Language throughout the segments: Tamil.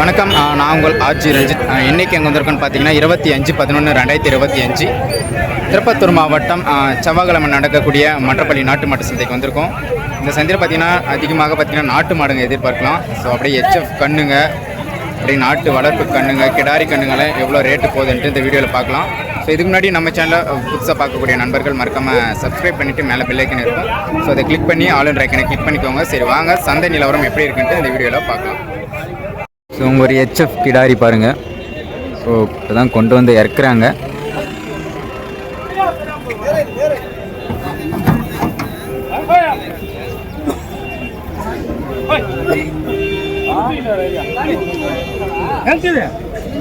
வணக்கம். நான் உங்கள் ஆட்சி ரஞ்சித். இன்றைக்கி எங்கே வந்திருக்கோன்னு பார்த்தீங்கன்னா இருபத்தி அஞ்சு பதினொன்று ரெண்டாயிரத்தி இருபத்தி அஞ்சு திருப்பத்தூர் மாவட்டம் செவ்வாய்க்கிழமை நடக்கக்கூடிய மற்றப்பள்ளி நாட்டு மாட்டு சந்தைக்கு வந்திருக்கோம். இந்த சந்தையில் பார்த்தீங்கன்னா அதிகமாக பார்த்தீங்கன்னா நாட்டு மாடுங்க எதிர்பார்க்கலாம். ஸோ அப்படியே ஹெச்எஃப் கண்ணுங்க அப்படியே நாட்டு வளர்ப்பு கண்ணுங்க கிடாரி கண்ணுங்களை எவ்வளோ ரேட்டு போகுதுன்ட்டு இந்த வீடியோவில் பார்க்கலாம் ஸோ இதுக்கு முன்னாடி நம்ம சேனலில் புதுசாக பார்க்கக்கூடிய நண்பர்கள் மறக்காமல் சப்ஸ்கிரைப் பண்ணிவிட்டு மேலே பெல்லைக்கன் இருக்கும். ஸோ அதை கிளிக் பண்ணி ஆல் அண்ட் ரைக்கனை கிளிக் பண்ணிக்கோங்க. சரி வாங்க சந்தை நிலவரம் எப்படி இருக்குன்ட்டு இந்த வீடியோவில் பார்க்கலாம். ஸோ உங்கள் ஒரு ஹெச்எஃப் கிடாரி பாருங்கள் ஸோ இப்போ தான் கொண்டு வந்து இறக்குறாங்க.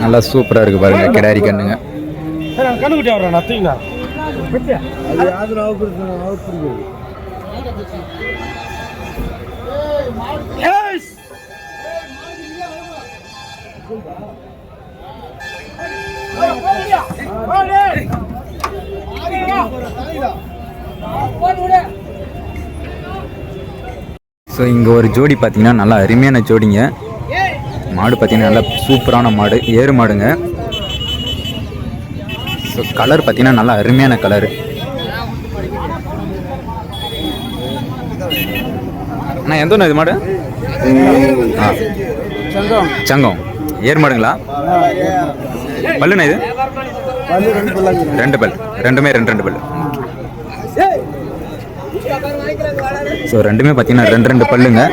நல்லா சூப்பராக இருக்குது பாருங்க கிடாரி கண்ணுங்க. கண்ணுக்குட்டி ஸோ இங்கே ஒரு ஜோடி பார்த்தீங்கன்னா நல்லா அருமையான ஜோடிங்க. மாடு பார்த்தீங்கன்னா நல்லா சூப்பரான மாடு ஏறு மாடுங்க. ஸோ கலர் பார்த்தீங்கன்னா நல்லா அருமையான கலரு அண்ணா எந்த ஒன்று இது மாடு? ஆ. சங்கம். ஏர் மாடுங்களா? பல்லுண்ணா இது? ரெண்டு பல். ரெண்டுமே ரெண்டு ரெண்டு பல் ஸோ ரெண்டுமே பார்த்தீங்கன்னா ரெண்டு ரெண்டு பல்லுங்க.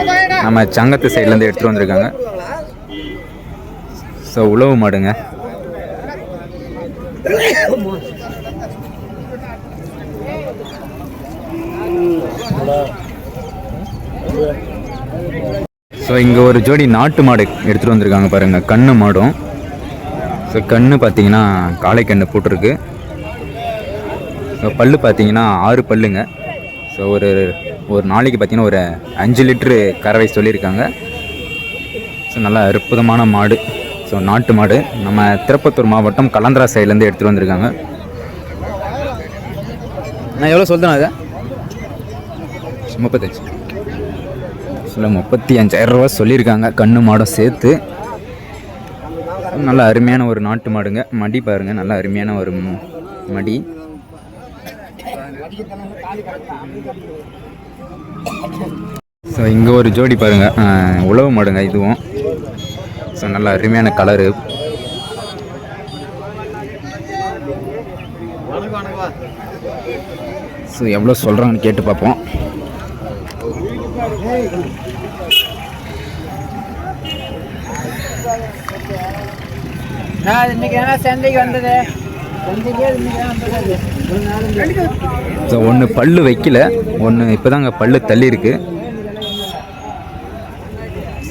நம்ம சங்கத்து சைட்லேருந்து எடுத்துகிட்டு வந்திருக்காங்க. ஸோ உழவு மாடுங்க. ஸோ இங்கே ஒரு ஜோடி நாட்டு மாடு எடுத்துகிட்டு வந்திருக்காங்க பாருங்கள் கண்ணு மாடும். ஸோ கண்ணு பார்த்தீங்கன்னா காளை கண்ணு போட்டிருக்கு. ஸோ பல்லு பார்த்தீங்கன்னா ஆறு பல்லுங்க. ஸோ ஒரு ஒரு நாளைக்கு பார்த்தீங்கன்னா ஒரு அஞ்சு லிட்ரு கறவை சொல்லியிருக்காங்க. ஸோ நல்லா அற்புதமான மாடு. ஸோ நாட்டு மாடு. நம்ம திருப்பத்தூர் மாவட்டம் கலந்தரா சைட்லேருந்து எடுத்துகிட்டு வந்திருக்காங்க. நான் எவ்வளோ சொல்கிறேன் அதை முப்பத்தஞ்சு. சொல்ல முப்பத்தி அஞ்சாயிரம் ரூபா சொல்லியிருக்காங்க. கண்ணு மாடும் சேர்த்து. நல்ல அருமையான ஒரு நாட்டு மாடுங்க. மடி பாருங்கள் நல்ல அருமையான ஒரு மடி. ஸோ இங்கே ஒரு ஜோடி பாருங்கள் உழவு மாடுங்க இதுவும். ஸோ நல்ல அருமையான கலரு ஸோ எவ்வளோ சொல்கிறாங்கன்னு கேட்டு பார்ப்போம். நான் இன்னைக்கு என்ன சந்தைக்கு வந்தது? சந்தைக்கே இன்னைக்கு வந்தது. ஸோ ஒன்று பல்லு வைக்கல. ஒன்று இப்போ தாங்க பல்லு தள்ளி இருக்குது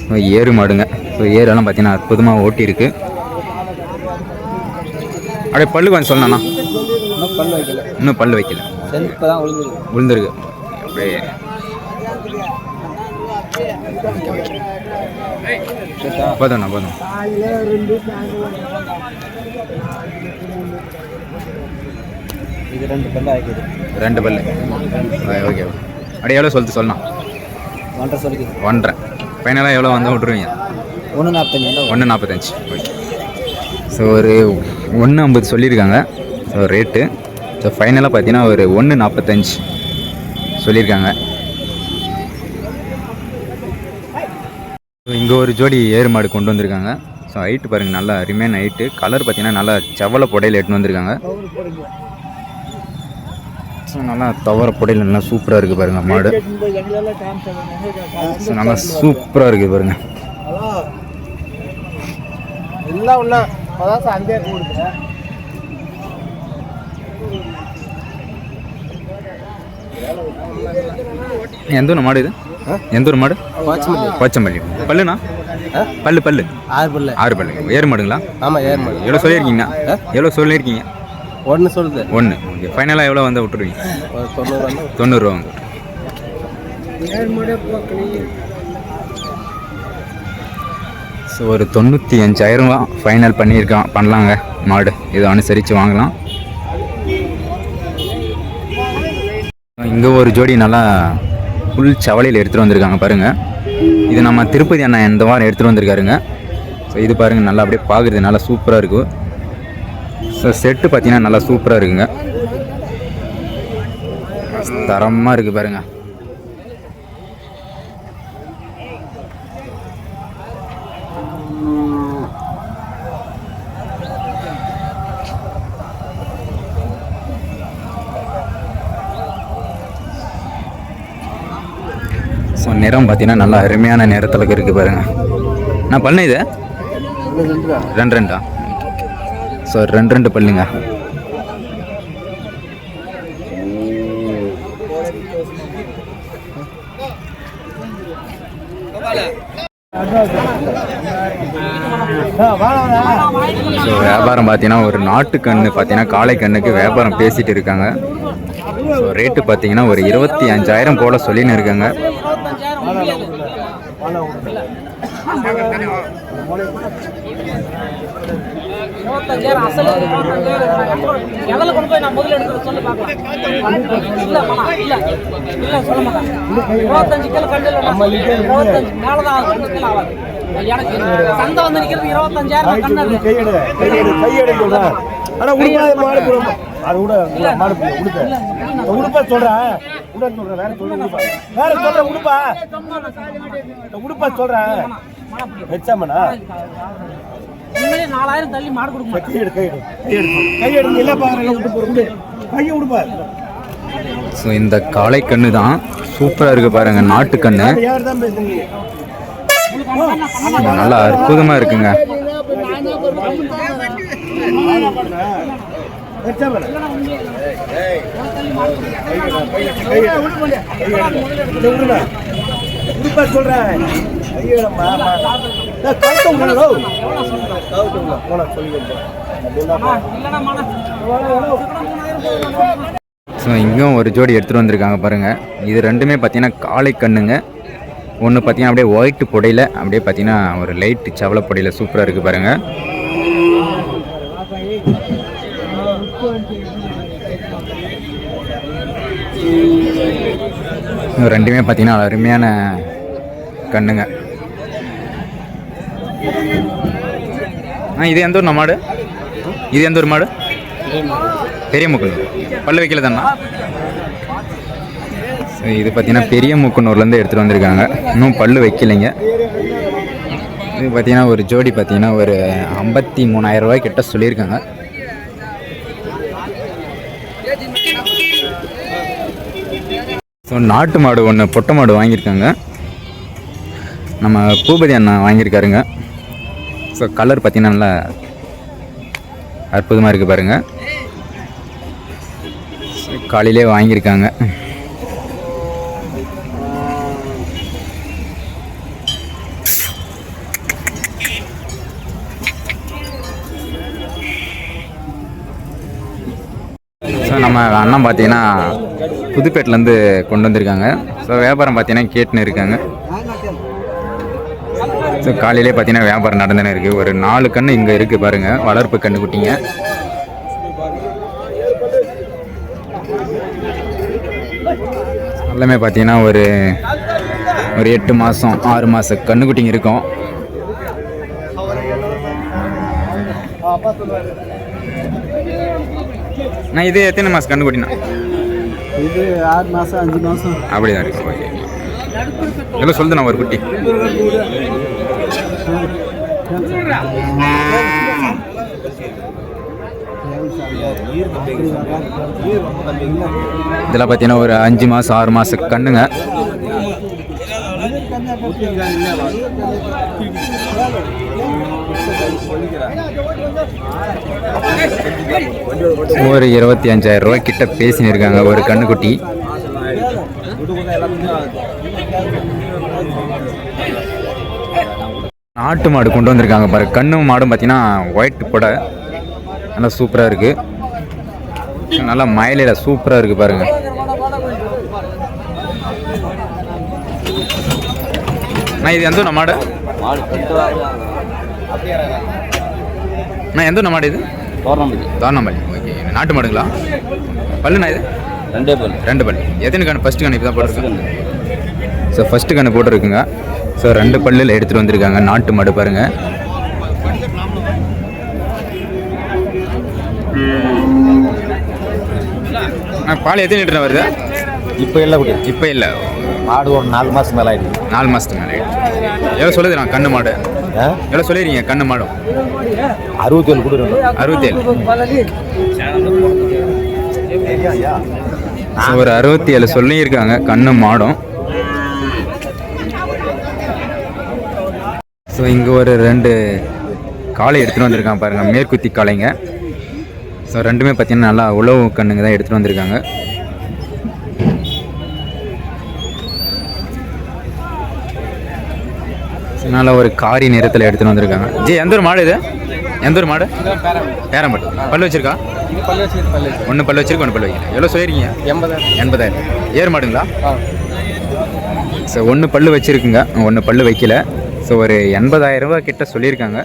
ஸோ ஏறு மாடுங்க. ஸோ ஏறெல்லாம் பார்த்தீங்கன்னா அற்புதமாக ஓட்டியிருக்கு. அப்படியே பல்லு கொஞ்சம் சொல்லணா இன்னும் பல்லு வைக்கல இன்னும் பல்லு வைக்கல. விழுந்துருக்கு அப்படியே. போதும்ண்ணா போதும். இது ரெண்டு பல்லு ஆகிக்குது ரெண்டு பல்லு. ஓகே அப்படியே எவ்வளோ சொல்லிட்டு சொல்லலாம் ஒன்றரை சொல்லிக்குது. ஒன்றரை. ஃபைனலாக எவ்வளோ வந்தால் விட்ருவீங்க ஒன்று நாற்பத்தஞ்சு ஒன்று நாற்பத்தஞ்சு. ஓகே ஸோ ஒரு ஒன்று ஐம்பது சொல்லியிருக்காங்க. ஸோ ரேட்டு ஸோ ஃபைனலாக பார்த்தீங்கன்னா ஒரு ஒன்று நாற்பத்தஞ்சு சொல்லியிருக்காங்க. இங்கே ஒரு ஜோடி ஏறு மாடு கொண்டு வந்திருக்காங்க. ஸோ ஹைட்டு பாருங்கள் நல்லா அருமையான ஹைட்டு கலர் பார்த்தீங்கன்னா நல்லா செவல புடையில் எடுத்துன்னு வந்திருக்காங்க. ஸோ நல்லா துவர புடையில் நல்லா சூப்பராக இருக்குது பாருங்கள் மாடு. நல்லா சூப்பராக இருக்குது பாருங்கள் எல்லாம் உள்ள அதான் சந்தையாக கொடுக்குறேன் எந்த ஒரு மாடு இது? எந்த ஒரு மாடு? போச்சம்பள்ளி. பல்லுண்ணா? பல்லு பல்லு. ஆறு பல்லு. ஆறு பல்லு. ஏறு மாடுங்களா? ஆமாம் ஏர் மாடு. எவ்வளோ சொல்லியிருக்கீங்கண்ணா எவ்வளோ சொல்லியிருக்கீங்க? ஒன்று சொல்லுது. ஒன்று ஓகே ஃபைனலாக எவ்வளோ வந்து விட்டுருவீங்க? தொண்ணூறு தொண்ணூறுரூவா வந்து ஸோ ஒரு தொண்ணூற்றி அஞ்சாயிரம் ரூபா ஃபைனல் பண்ணியிருக்கான். பண்ணலாங்க. மாடு. இதை அனுசரித்து வாங்கலாம். இங்கே ஒரு ஜோடி நல்லா புல் சவலையில் எடுத்துகிட்டு வந்திருக்காங்க பாருங்கள் இது நம்ம திருப்பதி அண்ணன் இந்த வாரம் எடுத்துகிட்டு வந்திருக்காருங்க. ஸோ இது பாருங்கள் நல்லா அப்படியே பார்க்குறது நல்லா சூப்பராக இருக்கும் ஸோ செட்டு பார்த்தீங்கன்னா நல்லா சூப்பராக இருக்குங்க. தரமாக இருக்குது பாருங்க. ஸோ நிறம் பார்த்தீங்கன்னா நல்லா அருமையான நிறத்தில் இருக்குது பாருங்க. நான் பண்ண இது? ரெண்டு ரெண்டா? ஸோ ரெண்டு ரெண்டு பல்லுங்க. ஸோ வியாபாரம் பார்த்தீங்கன்னா ஒரு நாட்டு பார்த்தீங்கன்னா காளை கண்ணுக்கு வியாபாரம் பேசிகிட்டு இருக்காங்க. ஸோ ரேட்டு பார்த்தீங்கன்னா ஒரு இருபத்தி அஞ்சாயிரம் போல் சொல்லின்னு இருக்காங்க. இருபத்தஞ்சாயிரம் அசல் எதில் கொண்டு போய் நான் முதல்ல எடுத்து சொல்லி பார்க்கலாம் இல்ல மாமா இல்ல இல்ல சொல்ல மாட்டேன் இருபத்தஞ்சு கிலோ கண்டு இருபத்தஞ்சு மேலதான் ஆகும் ரெண்டு கிலோ ஆகாது எனக்கு சந்தை வந்து நிக்கிறது இருபத்தஞ்சாயிரம் கண்ணு அது. கையெடு கையெடு கையெடு சொல்றேன் ஆனா உடுப்பா மாடு அது கூட மாடு உடுப்ப உடுப்பா சொல்றேன் வேற சொல்றேன் உடுப்பா வேற உடுப்பா உடுப்பா சொல்றேன் வச்சாமண்ணா நாலாயிரம் தள்ளி மாடு கொடுக்க மாட்டேன் கையெடு கையெடு கையெடு கையெடு இல்ல பாருங்க கையை உடுப்பா ஸோ இந்த காளை கன்று தான் சூப்பராக இருக்குது பாருங்க நாட்டு கன்று யார் தான் பேசுறீங்க? நல்லா அற்புதமாக இருக்குங்க. சொல்றேன். போனா சொல்லிக்கிறேன் ஸோ இங்கேயும் ஒரு ஜோடி எடுத்துகிட்டு வந்திருக்காங்க பாருங்கள் இது ரெண்டுமே பார்த்தீங்கன்னா காளை கண்ணுங்க. ஒன்று பார்த்தீங்கன்னா அப்படியே ஒயிட் புடையில அப்படியே பார்த்தீங்கன்னா ஒரு லைட் சவள புடையில சூப்பராக இருக்குது பாருங்கள் ரெண்டுமே பார்த்தீங்கன்னா அருமையான கண்ணுங்க. ஆ இது எந்த ஒரு மாடு? இது எந்த ஒரு மாடு? பெரிய முக்குள் பல்லு வைக்கல தானா? ஸோ இது பார்த்தீங்கன்னா பெரிய முக்குனூர்லேருந்து எடுத்துகிட்டு வந்திருக்காங்க. இன்னும் பல்லு வைக்கலைங்க. இது பார்த்தீங்கன்னா ஒரு ஜோடி பார்த்தீங்கன்னா ஒரு ஐம்பத்தி மூணாயிரம் ரூபாய் கிட்ட சொல்லியிருக்காங்க. ஸோ நாட்டு மாடு ஒன்று பொட்டை மாடு வாங்கியிருக்காங்க. நம்ம பூபதி அண்ணா வாங்கியிருக்காருங்க. ஸோ கலர் பார்த்தீங்கன்னா நல்லா அற்புதமாக இருக்குது பாருங்கள் காலையிலே வாங்கியிருக்காங்க. ஸோ நம்ம அண்ணன் பார்த்தீங்கன்னா புதுப்பேட்டிலேருந்து கொண்டு வந்திருக்காங்க. ஸோ வியாபாரம் பார்த்தீங்கன்னா கேட்டுன்னு இருக்காங்க. ஸோ காலையிலே பார்த்தீங்கன்னா வியாபாரம் நடந்துன்னு இருக்குது ஒரு நாலு கன்று இங்கே இருக்குது பாருங்கள் வளர்ப்பு கன்று குட்டிங்க எல்லாமே பார்த்தீங்கன்னா ஒரு ஒரு எட்டு மாதம் ஆறு மாத கன்றுக்குட்டிங்க இருக்கும். நான் இது எத்தனை மாதம் கன்றுக்குட்டினா இது ஆறு மாசம் அஞ்சு மாசம். அப்படிதான் இருக்கு. ஓகே இதெல்லாம் சொல்லுது நான் ஒரு குட்டி. இதெல்லாம் பார்த்தீங்கன்னா ஒரு அஞ்சு மாதம் ஆறு மாதம் கண்ணுங்க. ஒரு இருபத்தி அஞ்சாயிரம் ரூபாய் கிட்ட பேசின்னு இருக்காங்க ஒரு கண்ணுக்குட்டி. நாட்டு மாடு கொண்டு வந்திருக்காங்க பாரு. கண்ணும் மாடும் பார்த்தீங்கன்னா ஒயிட் புடை. நல்லா சூப்பராக இருக்குது நல்லா மயிலையில் சூப்பராக இருக்குது பாருங்க. நான் இது எந்த மாடு? நான் எந்த மாடு இது? தாரணம்பள்ளி ஓகே நாட்டு மாடுங்களா? பல்லுண்ணா இது? ரெண்டே பல்லு. ரெண்டு பல்லு. எத்தனை கண் ஃபஸ்ட்டு கண் இப்போ தான் போட்டிருக்கேன் ஸோ ஃபஸ்ட்டு கண் போட்டிருக்குங்க. ஸோ ரெண்டு பல்லில் எடுத்துகிட்டு வந்திருக்காங்க. நாட்டு மாடு பாருங்கள் பால் எத்தனை லிட்டர் வருது? இப்போ இல்லை இப்போ இல்லை. மாடு ஒரு நாலு மாதம் மேலே ஆகிடுது நாலு மாதத்துக்கு மேலே எவ்வளோ சொல்லுது நான் கண்ணு மாடு? எவ்வளோ சொல்லிடுறீங்க கண்ணு மாடும்? அறுபத்தேழு கொடுக்குறோம் அறுபத்தேழு. ஒரு அறுபத்தி ஏழு சொல்லியிருக்காங்க கண்ணு மாடும். ஸோ இங்கே ஒரு ரெண்டு காளை எடுத்துகிட்டு வந்திருக்காங்க பாருங்கள் மேற்குத்தி காளைங்க. ஸோ ரெண்டுமே பார்த்தீங்கன்னா நல்லா உழவு கண்ணுங்க தான் எடுத்துகிட்டு வந்திருக்காங்க. நல்லா ஒரு காரி நிறத்தில் எடுத்துகிட்டு வந்திருக்காங்க. ஜி எந்த ஒரு மாடு இது? எந்த ஒரு மாடு? பேரம்பட்டு. பல்லு வச்சிருக்கா? ஒன்று பல்லு வச்சிருக்கு ஒன்று பல்லு வைக்கல எவ்வளோ சொல்லியிருக்கீங்க எண்பதாயிரம். எண்பதாயிரம். ஏர் மாடுங்களா? ஸோ ஒன்று பல்லு வச்சுருக்குங்க. ஒன்று பல்லு வைக்கல. ஸோ ஒரு எண்பதாயிரம் ரூபாய் கிட்ட சொல்லியிருக்காங்க.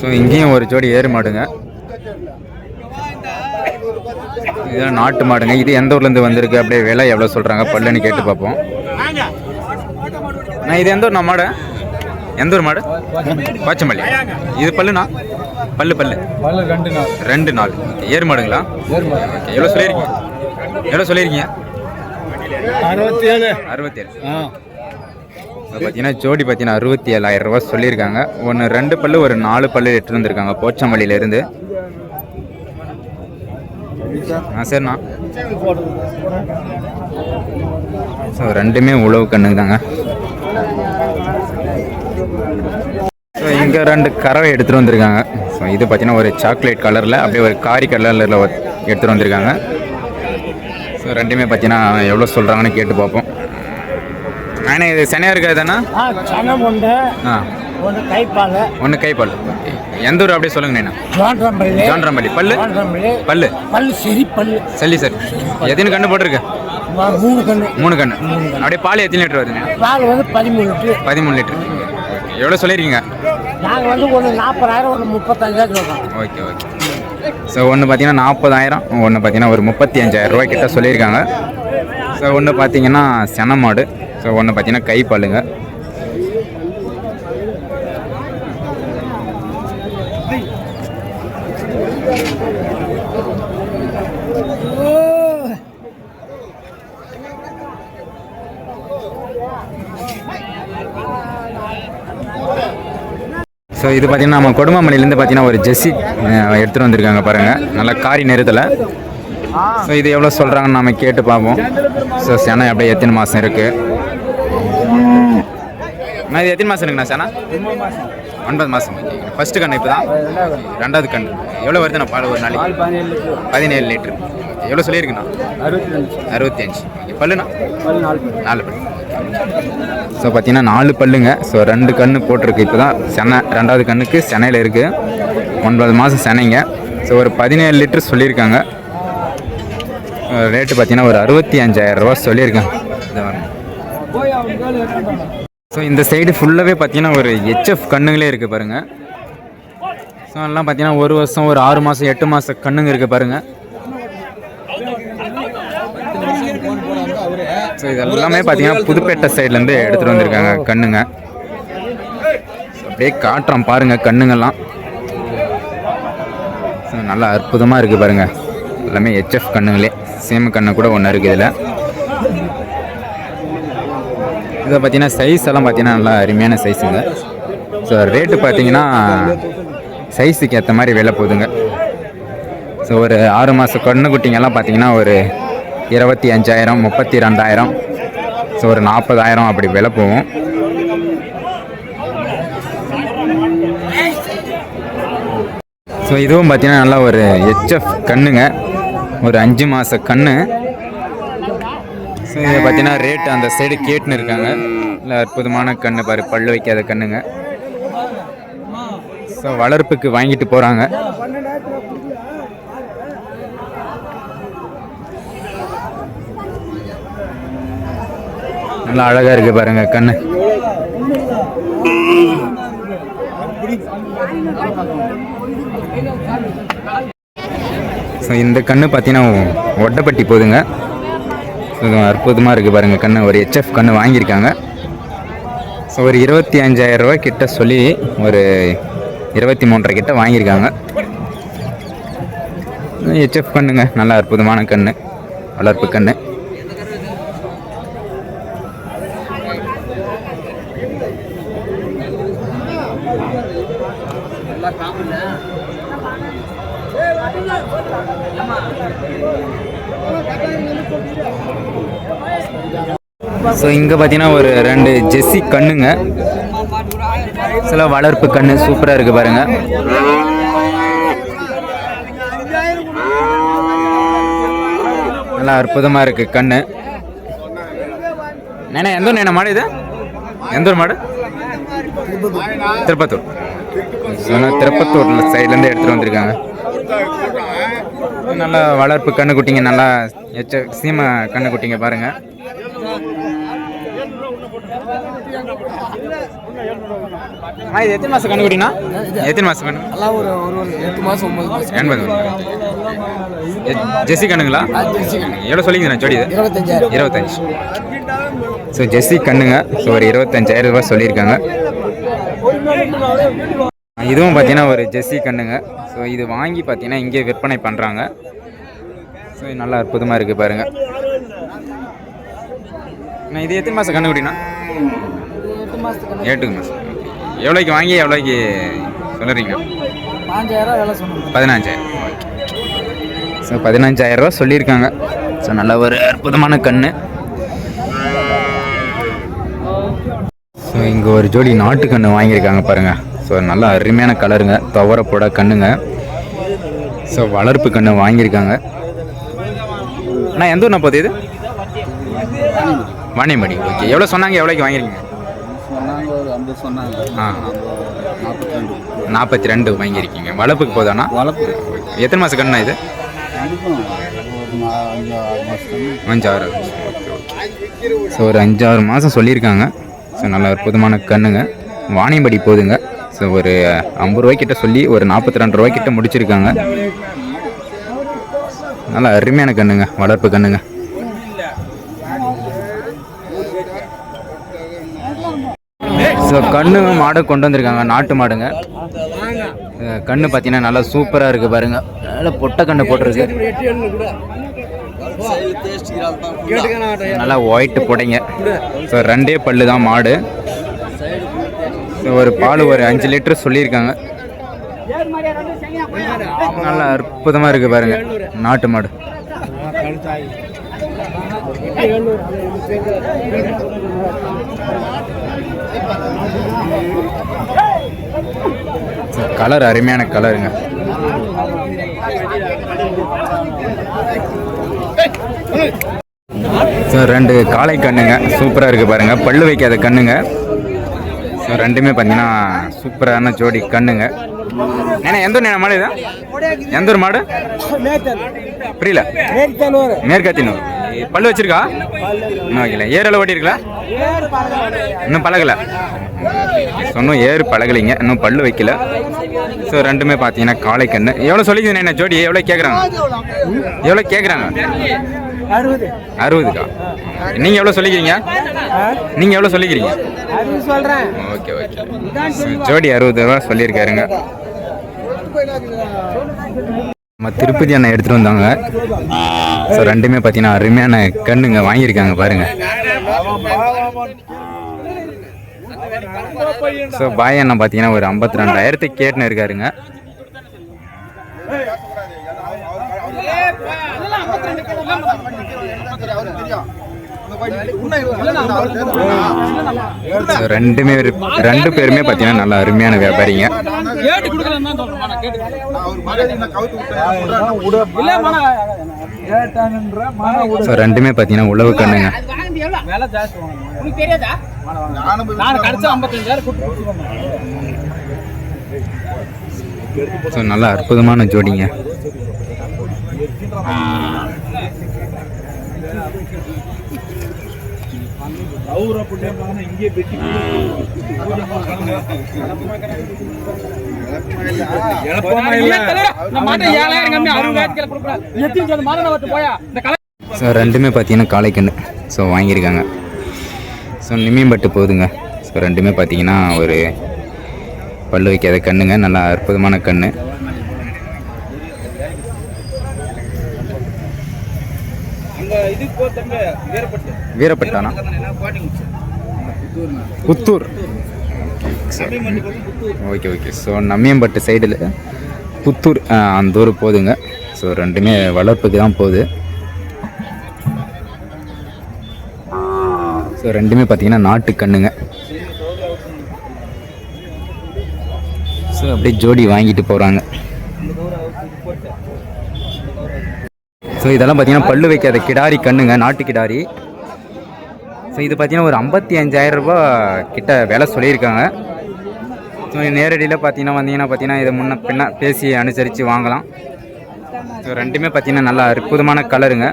ஸோ இங்கேயும் ஒரு ஜோடி ஏறு மாடுங்க. இதெல்லாம் நாட்டு மாடுங்க. இது எந்த ஊர்லேருந்து வந்திருக்கு? அப்படியே விலை எவ்வளோ சொல்கிறாங்க பல்லுன்னு கேட்டு பார்ப்போம். நான் இது எந்த ஊர் நான் மாடு? எந்த ஊர் மாடு? பாச்சமல்லி இது பல்லுண்ணா? பல்லு பல்லு. ரெண்டு நாள். ரெண்டு நாள். ஏறு மாடுங்களா? ஓகே. எவ்வளோ சொல்லியிருக்கீங்க? எவ்வளோ சொல்லியிருக்கீங்க? அறுபத்தி ஏழு அறுபத்தேழு பார்த்தீங்கன்னா ஜோடி பார்த்தீங்கன்னா அறுபத்தி ஏழாயிரம் ரூபா சொல்லியிருக்காங்க. ஒன்று ரெண்டு பல்லு ஒரு நாலு பல்லு எடுத்துட்டு வந்திருக்காங்க போச்சம்பள்ளியிலேருந்து. ஆ சரிண்ணா. ஸோ ரெண்டுமே உழவு கண்ணுங்க தாங்க ஸோ இங்கே ரெண்டு கறவை எடுத்துகிட்டு வந்திருக்காங்க. ஸோ இது பார்த்தீங்கன்னா ஒரு சாக்லேட் கலரில் அப்படியே ஒரு காரி கலரில் எடுத்துகிட்டு வந்திருக்காங்க. ஸோ ரெண்டுமே பார்த்தீங்கன்னா எவ்வளோ சொல்கிறாங்கன்னு கேட்டு பார்ப்போம். ஆனால் இது சனியாக இருக்காது தானே? ஆ சனம் உண்டு. ஆ. ஒன்று கைப்பால். ஒன்று கைப்பல். எந்த ஊர் அப்படியே சொல்லுங்க நீண்ணா ஜோன்றம்பள்ளி ஜோன்ராம்பள்ளி. பல்லு? பல்லு. பல் சரி பல்லு. சரி சார். எத்தனை கண்ணு போட்டிருக்கு? மூணு கண்ணு. மூணு கண்ணு. அப்படியே பால் எத்தனை லிட்டர் வருதுங்க பால் வந்து பதிமூணு லிட்டரு. பதிமூணு லிட்டர். எவ்வளோ சொல்லியிருக்கீங்க? நாங்கள் வந்து ஒன்று நாற்பதாயிரம் ஒன்று முப்பத்தஞ்சாயிரம் சொல்கிறோம் ஓகே ஓகே ஸோ ஒன்று பார்த்தீங்கன்னா நாற்பதாயிரம் ஒன்று பார்த்தீங்கன்னா ஒரு முப்பத்தி அஞ்சாயிரம் ரூபாய் கிட்ட சொல்லியிருக்காங்க. ஸோ ஒன்று பார்த்தீங்கன்னா சென மாடு ஸோ ஒன்று பார்த்தீங்கன்னா கை ஸோ இது பார்த்தீங்கன்னா நம்ம கொடுமாமணிலேருந்து பார்த்தீங்கன்னா ஒரு ஜெஸ்ஸி எடுத்துகிட்டு வந்திருக்காங்க பாருங்கள் நல்லா காரி நிறத்தில். ஸோ இது எவ்வளோ சொல்கிறாங்கன்னு நம்ம கேட்டு பார்ப்போம். ஸோ செனை அப்படியே எத்தனை மாதம் இருக்குது நான் இது எத்தனை மாதம் இருக்குண்ணா செனா ஒன்பது மாதம் ஃபஸ்ட்டு கண்ணு இப்போ தான் ரெண்டாவது கண்ணு எவ்வளோ வருதுண்ணா பால் ஒரு நாளைக்கு? பதினேழு லிட்டர். எவ்வளோ சொல்லியிருக்குண்ணா? அறுபத்தி அஞ்சு பல்லுண்ணா? பல் நாலு பல்லு ஸோ பார்த்தீங்கன்னா நாலு பல்லுங்க. ஸோ ரெண்டு கண்ணு போட்டிருக்கு. இப்போ தான் சென்னை ரெண்டாவது கண்ணுக்கு சென்னையில் இருக்குது ஒன்பது மாதம் சென்னைங்க. ஸோ ஒரு பதினேழு லிட்டர் சொல்லியிருக்காங்க. Uh, ரேட்டு பார்த்தீங்கன்னா ஒரு அறுபத்தி அஞ்சாயிரம் ரூபா சொல்லியிருக்காங்க. ஸோ இந்த சைடு ஃபுல்லாகவே பார்த்தீங்கன்னா ஒரு ஹெச்எஃப் கண்ணுங்களே இருக்குது பாருங்கள் ஸோ எல்லாம் பார்த்தீங்கன்னா ஒரு வருஷம் ஒரு ஆறு மாதம் எட்டு மாதம் கண்ணுங்க இருக்குது பாருங்கள் ஸோ இது எல்லாமே பார்த்தீங்கன்னா புதுப்பேட்டை சைட்லேருந்து எடுத்துகிட்டு வந்திருக்காங்க கண்ணுங்க. அப்படியே காட்டுறோம் பாருங்கள் கண்ணுங்கெல்லாம் நல்லா அற்புதமாக இருக்குது பாருங்கள் எல்லாமே ஹெச்எஃப் கண்ணுங்களே. சேம கண்ணு கூட ஒன்று இருக்குது இதில். இதை பார்த்தீங்கன்னா சைஸ் எல்லாம் பார்த்தீங்கன்னா நல்லா அருமையான சைஸுங்க ஸோ ரேட்டு பார்த்தீங்கன்னா சைஸுக்கு ஏற்ற மாதிரி விலை போகுதுங்க. ஸோ ஒரு ஆறு மாத கண்ணு குட்டிங்கெல்லாம் பார்த்தீங்கன்னா ஒரு இருபத்தி அஞ்சாயிரம் முப்பத்தி ரெண்டாயிரம் ஸோ ஒரு நாற்பதாயிரம் அப்படி விலை போகும் ஸோ இதுவும் பார்த்தீங்கன்னா நல்லா ஒரு ஹெச்எஃப் கண்ணுங்க. ஒரு அஞ்சு மாத கண்ணு. ஸோ இதை பார்த்தீங்கன்னா ரேட் அந்த சைடு கேட்டுன்னு இருக்காங்க. இல்லை அற்புதமான கண்ணு பாரு பல்லு வைக்காத கண்ணுங்க. ஸோ வளர்ப்புக்கு வாங்கிட்டு போகிறாங்க நல்லா அழகாக இருக்குது பாருங்க கண்ணு. ஸோ இந்த கன்று பார்த்தீங்கன்னா ஒட்டப்பட்டி போதுங்க. ஸோ அற்புதமாக இருக்குது பாருங்கள் கண்ணு. ஒரு ஹெச்எஃப் கன்று வாங்கியிருக்காங்க. ஸோ ஒரு இருபத்தி அஞ்சாயிரம் ரூபாய் கிட்ட சொல்லி ஒரு இருபத்தி மூன்றரை கிட்ட வாங்கியிருக்காங்க. ஹெச்எஃப் கண்ணுங்க நல்ல அற்புதமான கன்று வளர்ப்பு கன்று ஸோ இங்கே பார்த்தீங்கன்னா ஒரு ரெண்டு ஜெஸ்ஸி கண்ணுங்க. சில வளர்ப்பு கண்ணு சூப்பராக இருக்குது பாருங்க. நல்லா அற்புதமாக இருக்குது கண்ணு. நேனா எந்த ஊர் மாடு இது? எந்த ஒரு மாடு? திருப்பத்தூர். திருப்பத்தூர் சைட்லேருந்து எடுத்துகிட்டு வந்திருக்காங்க. நல்லா வளர்ப்பு கண்ணு குட்டிங்க நல்லா எச்ச சீம கண்ணு குட்டிங்க பாருங்கள் இது எத்தனை மாதம் கண்டுபிடினா எத்தனை மாதம் கண்ணு? எல்லாம் ஒரு ஒரு எட்டு மாதம் ஒம்பது மாதம் எண்பது ஜெஸ்ஸி கண்ணுங்களா? எவ்வளோ சொல்லிங்க ஜோடி இது? இருபத்தஞ்சாயிரம். இருபத்தஞ்சு. ஸோ ஜெஸ்ஸி கண்ணுங்க ஸோ ஒரு இருபத்தஞ்சாயிரம் ரூபாய் சொல்லியிருக்காங்க. இதுவும் பார்த்தீங்கன்னா ஒரு ஜெஸ்ஸி கண்ணுங்க. ஸோ இது வாங்கி பார்த்தீங்கன்னா இங்கே விற்பனை பண்ணுறாங்க ஸோ இது நல்லா அற்புதமாக இருக்குது பாருங்கள் நான் இது எத்தனை மாதம் கண்டுபிடினா எட்டு மாதம் எவ்வளோக்கு வாங்கி எவ்வளோக்கு சொல்லுறீங்க? பாஞ்சாயிரம் வேலை சொன்னாங்க. பதினஞ்சாயிரம். ஸோ பதினஞ்சாயிரம் ரூபா சொல்லியிருக்காங்க. ஸோ நல்ல ஒரு அற்புதமான கன்று ஸோ இங்கே ஒரு ஜோடி நாட்டு கன்று வாங்கியிருக்காங்க பாருங்கள் ஸோ நல்ல அருமையான கலருங்க துவரப்போட கண்ணுங்க. ஸோ வளர்ப்பு கன்று வாங்கியிருக்காங்க. அண்ணா எந்த ஊர்ண்ணா போகுது இது? வாணியம்படி ஓகே எவ்வளோ சொன்னாங்க எவ்வளோக்கு வாங்கிருக்கீங்க ஐம்பது சொன்னாங்க. நாற்பத்தி ரெண்டு. வாங்கியிருக்கீங்க. வளர்ப்புக்கு போதாண்ணா வளர்ப்பு. எத்தனை மாதம் கண்ணா இது? அஞ்சாறு ஸோ ஒரு அஞ்சாறு மாதம் சொல்லியிருக்காங்க. ஸோ நல்ல அற்புதமான கண்ணுங்க. வாணியம்படி போகுதுங்க ஸோ ஒரு ஐம்பது ரூபாய்க்கிட்ட சொல்லி ஒரு நாற்பத்தி ரெண்டு ரூபாய்க்கிட்ட முடிச்சிருக்காங்க. நல்ல அருமையான கண்ணுங்க. வளர்ப்பு கண்ணுங்க. ஸோ கண்ணு மாடு கொண்டு வந்திருக்காங்க நாட்டு மாடுங்க. கண்ணு பார்த்தீங்கன்னா நல்லா சூப்பராக இருக்குது பாருங்க. நல்ல பொட்டை கண்ணு போட்டிருக்கு. நல்லா ஒயிட் புடைங்க ஸோ ரெண்டே பல்லு தான் மாடு ஒரு பால் ஒரு அஞ்சு லிட்டர் சொல்லியிருக்காங்க. நல்லா அற்புதமாக இருக்குது பாருங்க. நாட்டு மாடு. கலர் அருமையான கலருங்க. ரெண்டு காளை கண்ணுங்க. சூப்பராக இருக்குது பாருங்கள் பல்லு வைக்காத கண்ணுங்க. ஸோ ரெண்டுமே பார்த்தீங்கன்னா சூப்பரான ஜோடி கண்ணுங்க. ஏன்னா எந்த ஊர் மாடு இது? எந்த ஒரு மாடு? புரியல. மேற்காத்தினூர். பல்லு வச்சிருக்கா? இன்னும் வைக்கல ஏரில் ஓட்டிருக்கல இன்னும் பழகல. சொன்னும் ஏறு பழகலைங்க. இன்னும் பல்லு வைக்கல. ஸோ ரெண்டுமே பார்த்தீங்கன்னா காளை கண்ணு. எவ்வளோ சொல்லிக்கிறேன் என்ன ஜோடி? எவ்வளோ கேட்குறாங்க எவ்வளோ கேட்குறாங்க அறுபது. அறுபதுக்கா? நீங்கள் எவ்வளோ சொல்லிக்கிறீங்க? நீங்கள் எவ்வளோ சொல்லிக்கிறீங்க? Okay okay. ஜோடி அறுபது ரூபா சொல்லியிருக்காருங்க. நம்ம திருப்பதி அண்ணன் எடுத்துகிட்டு வந்தாங்க. ஸோ ரெண்டுமே பார்த்தீங்கன்னா அருமையான கண்ணுங்க வாங்கியிருக்காங்க பாருங்க. ஸோ பாய் அண்ணன் பார்த்தீங்கன்னா ஒரு ஐம்பத்தி ரெண்டாயிரத்துக்கு கேட்டுன்னு இருக்காருங்க. ரெண்டுமே ரெண்டு பேருமே பார்த்தீங்கன்னா நல்ல அருமையான வியாபாரிங்க. ஸோ ரெண்டுமே பார்த்தீங்கன்னா உழவு கண்ணுங்க. ஸோ நல்ல அற்புதமான ஜோடிங்க இந்த மாட்டை ஏழாயிரம் கம்மி அறுபதாயிரத்துக்கு கீழே கொடுக்குறேன் எத்தனை சொல்லு மாடை வந்து போயா இந்த கலை ஸோ ரெண்டுமே பார்த்தீங்கன்னா காளைக்கண்ணு ஸோ வாங்கியிருக்காங்க ஸோ நிமியம்பட்டு போகுதுங்க ஸோ ரெண்டுமே பார்த்தீங்கன்னா ஒரு பல்லு வைக்காத கண்ணுங்க நல்லா அற்புதமான கண்ணு வீரப்பட்டானா? Puthur. Okay okay. So Nammiyampattu சைடில் புத்தூர் அந்த ஊர் போகுதுங்க ஸோ ரெண்டுமே வளர்ப்புக்கு தான் போகுது. ஸோ ரெண்டுமே பார்த்தீங்கன்னா நாட்டு கண்ணுங்க. ஸோ அப்படியே ஜோடி வாங்கிட்டு போகிறாங்க ஸோ இதெல்லாம் பார்த்தீங்கன்னா பல்லு வைக்காத கிடாரி கண்ணுங்க நாட்டு கிடாரி. ஸோ இது பார்த்தீங்கன்னா ஒரு ஐம்பத்தி அஞ்சாயிரம் ரூபா கிட்ட விலை சொல்லியிருக்காங்க. ஸோ நேரடியில் பார்த்தீங்கன்னா வந்தீங்கன்னா பார்த்தீங்கன்னா இதை முன்ன பின்ன பேசி அனுசரித்து வாங்கலாம். ஸோ ரெண்டுமே பார்த்தீங்கன்னா நல்லா அற்புதமான கலருங்க.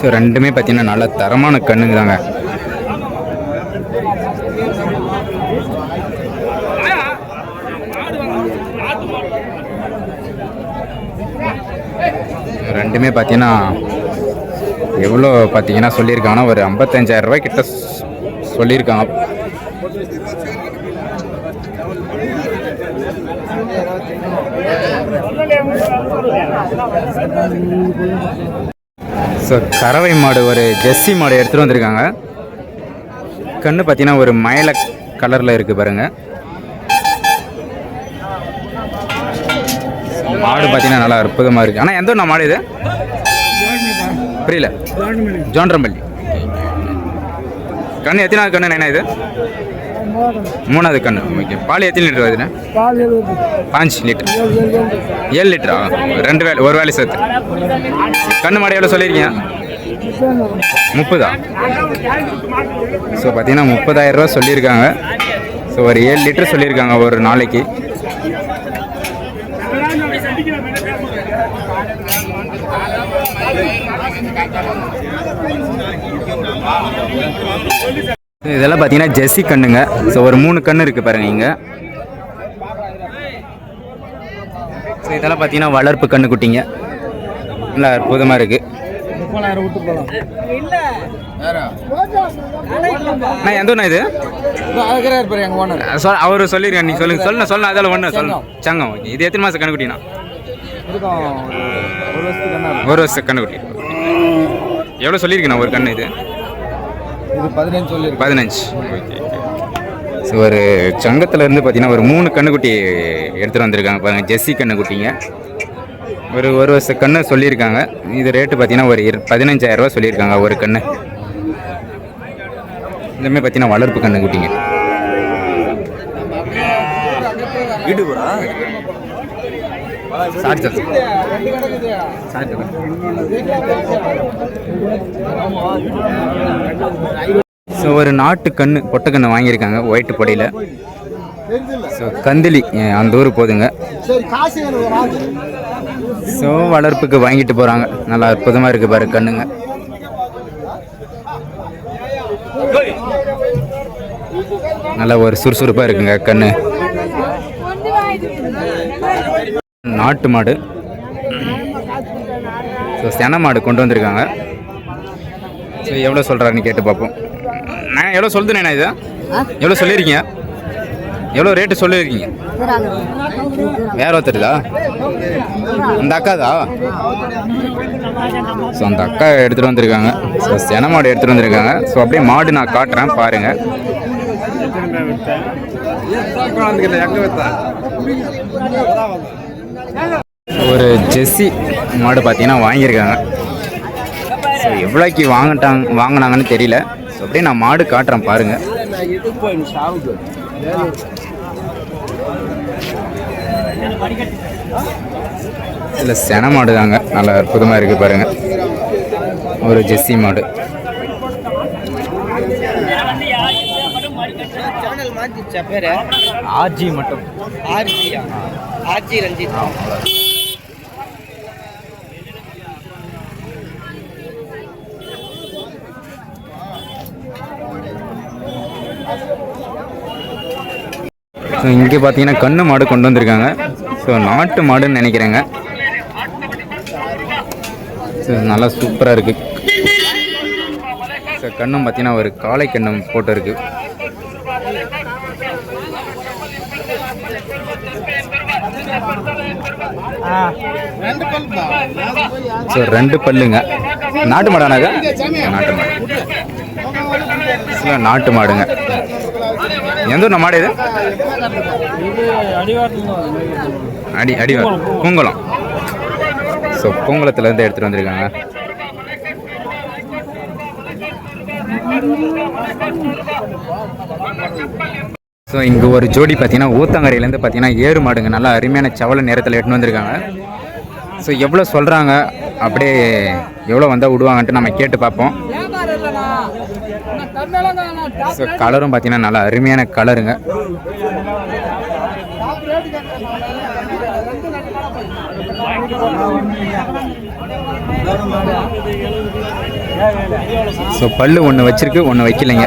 ஸோ ரெண்டுமே பார்த்தீங்கன்னா நல்ல தரமான கண்ணுங்க தாங்க ரெண்டுமே பார்த்தீங்கன்னா எவ்வளோ பார்த்தீங்கன்னா சொல்லியிருக்காங்கன்னா ஒரு ஐம்பத்தஞ்சாயிரம் ரூபாய் கிட்ட சொல்லியிருக்காங்க. ஸோ கறவை மாடு ஒரு ஜெஸ்ஸி மாடு எடுத்துகிட்டு வந்திருக்காங்க. கண்ணு பார்த்தீங்கன்னா ஒரு மயில கலரில் இருக்குது பாருங்கள் மாடு பார்த்தீங்கன்னா நல்லா அற்புதமாக இருக்குது ஆனால் எந்த ஒன்றா மாடு இது? புரியல. ஜோன்றம்பள்ளி கண்ணு எத்தனாவது கண்ணு என்ன இது? மூணாவது கண்ணு. ஓகே. பால் எத்தனை லிட்டர் வருதுண்ணே? பாஞ்சு லிட்டர். ஏழு லிட்டரா? ரெண்டு வேலை ஒரு வேலை சேர்த்து. கண்ணு மாடு எவ்வளோ சொல்லியிருக்கீங்க? முப்பதா? ஸோ பார்த்தீங்கன்னா முப்பதாயிரம் ரூபா சொல்லியிருக்காங்க. ஸோ ஒரு ஏழு லிட்டர் சொல்லியிருக்காங்க ஒரு நாளைக்கு. இதெல்லாம் பார்த்தீங்கன்னா ஜெர்சி கண்ணுங்க. ஸோ ஒரு மூணு கண்ணு இருக்குது பாருங்க இங்கே. ஸோ இதெல்லாம் பார்த்தீங்கன்னா வளர்ப்பு கண்ணு குட்டிங்க. நல்லா அற்புதமாக இருக்குது அண்ணா எந்த ஒன்றா இது? சொல் அவர் சொல்லிருக்கேன் நீ சொல்லுங்க. சொல்லுங்க சொல்லுங்க அதில் ஒன்று சொல்லுங்க சங்கம். ஓகே இது எத்தனை மாதம் கண்ணுக்குட்டினா ஒரு வருஷம் கண்ணுக்குட்டி எவ்வளோ சொல்லியிருக்கேண்ணா ஒரு கண்ணு இது? பதினஞ்சு ஓகே ஸோ ஒரு சங்கத்தில் இருந்து பார்த்தீங்கன்னா ஒரு மூணு கண்ணுக்குட்டி எடுத்துகிட்டு வந்திருக்காங்க. பாருங்க ஜெர்சி கண்ணுக்குட்டிங்க. ஒரு ஒரு வருஷ கண்ணு சொல்லியிருக்காங்க. இது ரேட்டு பார்த்தீங்கன்னா ஒரு இரு பதினஞ்சாயிரரூவா சொல்லியிருக்காங்க ஒரு கண்ணு. இதுமே பார்த்தீங்கன்னா வளர்ப்பு கண்ணுக்குட்டிங்க. சாரி சார் சாரி ஸோ ஒரு நாட்டு கண்ணு பொட்டை கண்ணு வாங்கியிருக்காங்க ஒயிட்டு பொடியில். ஸோ கந்திலி அந்த ஊர் போதுங்க. ஸோ வளர்ப்புக்கு வாங்கிட்டு போகிறாங்க நல்லா அற்புதமாக இருக்குது பாரு கண்ணுங்க. நல்லா ஒரு சுறுசுறுப்பாக இருக்குங்க கண்ணு. நாட்டு மாடு. ஸோ சென மாடு கொண்டு வந்திருக்காங்க. ஸோ எவ்வளோ சொல்கிறாருன்னு கேட்டு பார்ப்போம். நான் எவ்வளோ சொல்லுதுண்ணே இது? எவ்வளோ சொல்லியிருக்கீங்க? எவ்வளோ ரேட்டு சொல்லியிருக்கீங்க? வேற ஒருத்தருதா? அந்த அக்காதா? ஸோ அந்த அக்கா எடுத்துகிட்டு வந்திருக்காங்க. ஸோ சென மாடு எடுத்துகிட்டு வந்திருக்காங்க. ஸோ அப்படியே மாடு நான் காட்டுறேன் பாருங்கள் ஒரு ஜெர்சி மாடு பார்த்தீங்கன்னா வாங்கியிருக்காங்க. ஸோ எவ்வளோக்கு வாங்கிட்டாங்க வாங்கினாங்கன்னு தெரியல. ஸோ அப்படியே நான் மாடு காட்டுறேன் பாருங்கள் இல்லை சென மாடு தாங்க நல்லா அற்புதமாக இருக்குது பாருங்கள் ஒரு ஜெர்சி மாடு. ஆர்ஜி மட்டும். ஆர்ஜியா? ஆச்சி ரஞ்சித். ஸோ இங்கே பார்த்தீங்கன்னா கண்ணு மாடு கொண்டு வந்திருக்காங்க. ஸோ நாட்டு மாடுன்னு நினைக்கிறேங்க. ஸோ நல்லா சூப்பராக இருக்குது ஸோ கண்ணும் பார்த்தீங்கன்னா ஒரு காளை கண்ணும் போட்டு இருக்குது ஸோ ரெண்டு பல்லுங்க. நாட்டு மாடானாங்க நாட்டு மாடு. நாட்டு மாடுங்க. எந்த ஊர் மாடு இது? அடி அடி பூங்குளம். ஸோ பூங்குளத்துலேருந்து எடுத்துகிட்டு வந்திருக்காங்க. ஸோ இங்கே ஒரு ஜோடி பார்த்தீங்கன்னா ஊத்தங்கரையிலேருந்து பார்த்தீங்கன்னா ஏறு மாடுங்க. நல்லா அருமையான சவல நேரத்தில் எடுத்துன்னு வந்திருக்காங்க. ஸோ எவ்வளோ சொல்கிறாங்க அப்படியே எவ்வளோ வந்தால் விடுவாங்கன்ட்டு நம்ம கேட்டு பார்ப்போம். ஸோ கலரும் பார்த்தீங்கன்னா நல்லா அருமையான கலருங்க ஸோ பல்லு ஒன்று வச்சிருக்கு ஒன்று வைக்கலைங்க.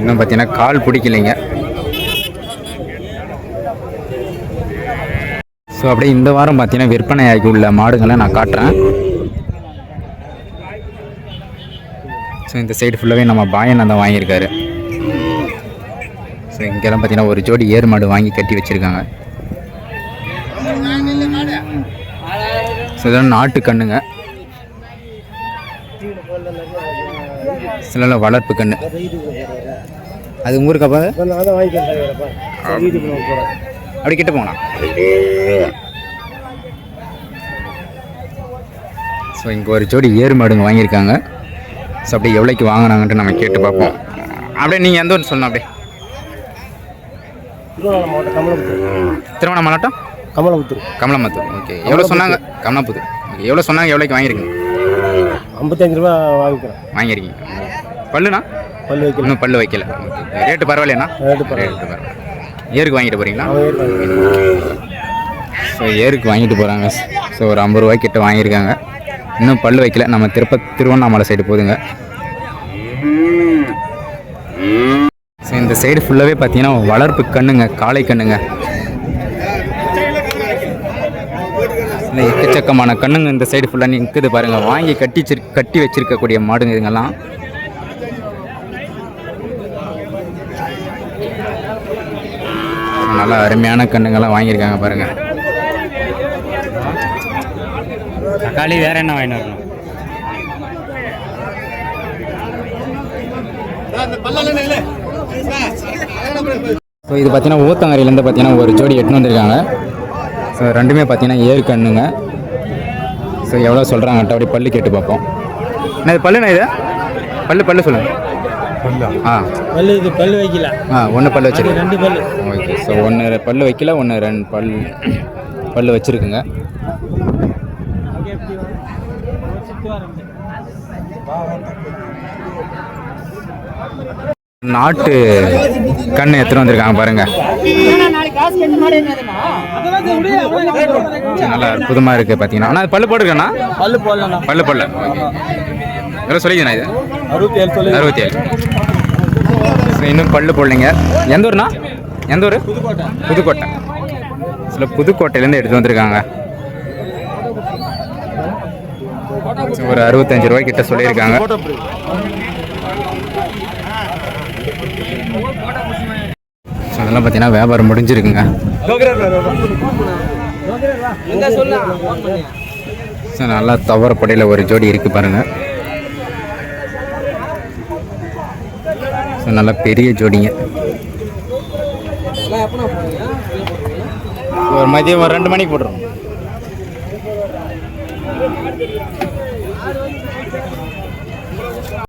இன்னும் பார்த்தீங்கன்னா கால் பிடிக்கலைங்க. ஸோ அப்படியே இந்த வாரம் பார்த்தீங்கன்னா விற்பனையாகி உள்ள மாடுகளை நான் காட்டுறேன். ஸோ இந்த சைடு ஃபுல்லாகவே நம்ம பாயன் தான் வாங்கியிருக்காரு. இங்கெல்லாம் பார்த்தீங்கன்னா ஒரு ஜோடி ஏர் மாடு வாங்கி கட்டி வச்சுருக்காங்க. ஸோ இதெல்லாம் நாட்டு கண்ணுங்க. சில வளர்ப்பு கண்ணு. அது உங்க ஊருக்கு அப்போ? அப்படி கிட்ட போனா ஸோ இங்கே ஒரு ஜோடி ஏறு மாடுங்க வாங்கியிருக்காங்க. ஸோ அப்படியே எவ்வளோக்கு வாங்கினாங்கன்ட்டு நம்ம கேட்டு பார்ப்போம். அப்படியே நீங்கள் எந்த ஒன்று சொல்லணும் அப்படியே. திருவண்ணாமலை மாவட்டம் கமலபுத்தூர். திருவண்ணாமலை மாவட்டம்? கமலபுத்தூர். கமலமத்தூர் ஓகே எவ்வளோ சொன்னாங்க? கமலப்புத்தூர் ஓகே எவ்வளோ சொன்னாங்க? எவ்வளோக்கு வாங்கியிருக்கீங்க? ஐம்பத்தஞ்சு ரூபா வாங்கிக்கிறேன். வாங்கியிருக்கீங்க. பல்லுண்ணா? பல்லு வைக்கல. இன்னும் பல்லு வைக்கல. ஓகே ரேட்டு பரவாயில்லைண்ணா? ரேட்டு பரவாயில்ல. ரேட்டு பரவாயில்ல. ஏருக்கு வாங்கிட்டு போகிறீங்களா ஸோ ஏருக்கு வாங்கிட்டு போகிறாங்க ஸோ ஒரு ஐம்பது ரூபாய் கிட்ட வாங்கியிருக்காங்க. இன்னும் பல்லு வைக்கல. நம்ம திருப்ப திருவண்ணாமலை சைடு போதுங்க. ஸோ இந்த சைடு ஃபுல்லாகவே பார்த்தீங்கன்னா வளர்ப்பு கண்ணுங்க காளை கண்ணுங்க. இந்த எக்கச்சக்கமான கண்ணுங்க இந்த சைடு ஃபுல்லாக நிற்குது பாருங்கள் வாங்கி கட்டி வச்சிரு கட்டி வச்சிருக்கக்கூடிய மாடுங்க இதுங்கெல்லாம். நல்லா அருமையான கண்ணுங்கெல்லாம் வாங்கியிருக்காங்க பாருங்கள் தக்காளி வேற என்ன வாங்கிட்டு வரணும்? ஸோ இது பார்த்தீங்கன்னா ஊத்தங்கரையிலேருந்து பார்த்தீங்கன்னா ஒரு ஜோடி எட்டுன்னு வந்திருக்காங்க. ஸோ ரெண்டுமே பார்த்தீங்கன்னா ஏறு கண்ணுங்க. ஸோ எவ்வளோ சொல்கிறாங்க அப்படி பல்லு கேட்டு பார்ப்போம். என்ன இது பல்லுண்ணா இது? பல்லு பல்லு சொல்லுங்கள் ஆ. பல்லு இது பல்லு வைக்கல. ஆ ஒன்று பல்லு வச்சிருக்கு. ரெண்டு பல்லு. ஓகே ஸோ ஒன்று பல்லு வைக்கல ஒன்று ரெண்டு பல் பல்லு வச்சுருக்குங்க. நாட்டு கண்ணு எடுத்துகிட்டு வந்திருக்காங்க பாருங்க. நல்லா அற்புதமாக இருக்குது பார்த்தீங்கன்னா ஆனால் அது பல்லு போட்டுருக்கேண்ணா? பல்லு போடலாம் பல்லு ஓகே எவ்வளோ சொல்லிக்கிறேண்ணா இது? அறுபத்தி ஏழு அறுபத்தி ஏழு இன்னும் பல்லு போடலைங்க. எந்த ஊர்ண்ணா? எந்த ஊர்? புதுக்கோட்டை. சில புதுக்கோட்டையிலேருந்து எடுத்து வந்திருக்காங்க. ஒரு அறுபத்தஞ்சு ரூபாய் கிட்ட சொல்லியிருக்காங்க அதெல்லாம் பார்த்தீங்கன்னா வியாபாரம் முடிஞ்சிருக்குங்க. சார் நல்லா தவறப்படையில் ஒரு ஜோடி இருக்குது பாருங்கள் ஸோ நல்லா பெரிய ஜோடிங்க. ஒரு மதியம் ஒரு ரெண்டு மணிக்கு போட்டுருவோம்.